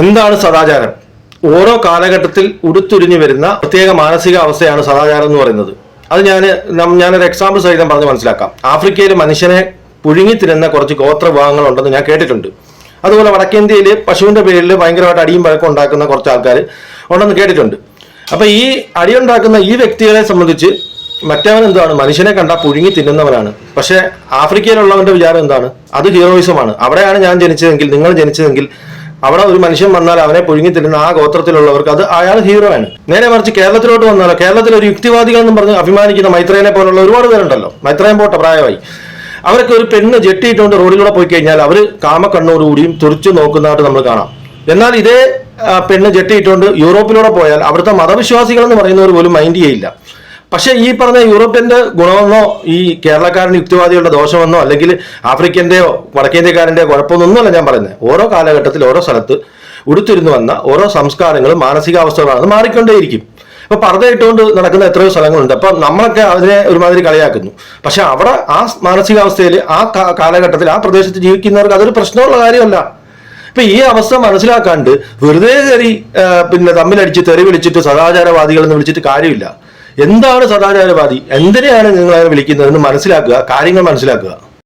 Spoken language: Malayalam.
എന്താണ് സദാചാരം? ഓരോ കാലഘട്ടത്തിൽ ഉടുത്തുരിഞ്ഞു വരുന്ന പ്രത്യേക മാനസിക അവസ്ഥയാണ് സദാചാരം എന്ന് പറയുന്നത്. അത് ഞാൻ ഞാനൊരു എക്സാമ്പിൾ സഹിതം പറഞ്ഞ് മനസ്സിലാക്കാം. ആഫ്രിക്കയിൽ മനുഷ്യനെ പുഴുങ്ങിത്തിരുന്ന കുറച്ച് ഗോത്ര വിഭാഗങ്ങൾ ഉണ്ടെന്ന് ഞാൻ കേട്ടിട്ടുണ്ട്. അതുപോലെ വടക്കേന്ത്യയിൽ പശുവിന്റെ പേരിൽ ഭയങ്കരമായിട്ട് അടിയും വഴക്കം ഉണ്ടാക്കുന്ന കുറച്ച് ആൾക്കാർ ഉണ്ടെന്ന് കേട്ടിട്ടുണ്ട്. അപ്പൊ ഈ അടി ഉണ്ടാക്കുന്ന ഈ വ്യക്തികളെ സംബന്ധിച്ച് മറ്റവൻ എന്താണ്? മനുഷ്യനെ കണ്ട പുഴുങ്ങി തിന്നുന്നവനാണ്. പക്ഷെ ആഫ്രിക്കയിലുള്ളവന്റെ വിചാരം എന്താണ്? അത് ഹീറോയിസമാണ്. അവിടെയാണ് ഞാൻ ജനിച്ചതെങ്കിൽ നിങ്ങൾ ജനിച്ചതെങ്കിൽ അവിടെ ഒരു മനുഷ്യൻ വന്നാൽ അവനെ പുഴുങ്ങി തരുന്ന ആ ഗോത്രത്തിലുള്ളവർക്ക് അത് അയാൾ ഹീറോ ആണ്. നേരെ മറിച്ച് കേരളത്തിലോട്ട് വന്നാലോ കേരളത്തിൽ ഒരു യുക്തിവാദികൾ എന്ന് പറഞ്ഞ് അഭിമാനിക്കുന്ന മൈത്രേനെ പോലുള്ള ഒരുപാട് പേരുണ്ടല്ലോ. മൈത്രേൻ പോട്ടെ പ്രായമായി. അവരൊക്കെ ഒരു പെണ്ണ് ജെട്ടിയിട്ടുകൊണ്ട് റോഡിലൂടെ പോയി കഴിഞ്ഞാൽ അവർ കാമക്കണ്ണോടുകൂടിയും തുറിച്ചു നോക്കുന്നതായിട്ട് നമ്മൾ കാണാം. എന്നാൽ ഇതേ പെണ്ണ് ജെട്ടിയിട്ടുകൊണ്ട് യൂറോപ്പിലൂടെ പോയാൽ അവിടുത്തെ മതവിശ്വാസികൾ എന്ന് പറയുന്നവർ പോലും മൈൻഡ് ചെയ്യില്ല. പക്ഷെ ഈ പറഞ്ഞ യൂറോപ്യന്റെ ഗുണമെന്നോ ഈ കേരളക്കാരൻ യുക്തിവാദികളുടെ ദോഷമെന്നോ അല്ലെങ്കിൽ ആഫ്രിക്കന്റെയോ വടക്കേന്ത്യക്കാരന്റെയോ കുഴപ്പമൊന്നുമല്ല ഞാൻ പറയുന്നത്. ഓരോ കാലഘട്ടത്തിൽ ഓരോ സ്ഥലത്ത് ഉടുത്തിരുന്നു വന്ന ഓരോ സംസ്കാരങ്ങളും മാനസികാവസ്ഥകളാണ് മാറിക്കൊണ്ടേയിരിക്കും. ഇപ്പൊ പറഞ്ഞിട്ടുകൊണ്ട് നടക്കുന്ന എത്രയോ സ്ഥലങ്ങളുണ്ട്. അപ്പൊ നമ്മളൊക്കെ അതിനെ ഒരുമാതിരി കളിയാക്കുന്നു. പക്ഷെ അവിടെ ആ മാനസികാവസ്ഥയിൽ ആ കാലഘട്ടത്തിൽ ആ പ്രദേശത്ത് ജീവിക്കുന്നവർക്ക് അതൊരു പ്രശ്നമുള്ള കാര്യമല്ല. ഇപ്പൊ ഈ അവസ്ഥ മനസ്സിലാക്കാണ്ട് വെറുതെ കയറി പിന്നെ തമ്മിലടിച്ച് തെറി വിളിച്ചിട്ട് സദാചാരവാദികൾ എന്ന് വിളിച്ചിട്ട് കാര്യമില്ല. എന്താണ് സദാചാരവാദി? എന്തിനെയാണ് നിങ്ങൾ വിളിക്കുന്നതെന്ന് മനസ്സിലാക്കുക കാര്യങ്ങൾ മനസ്സിലാക്കുക.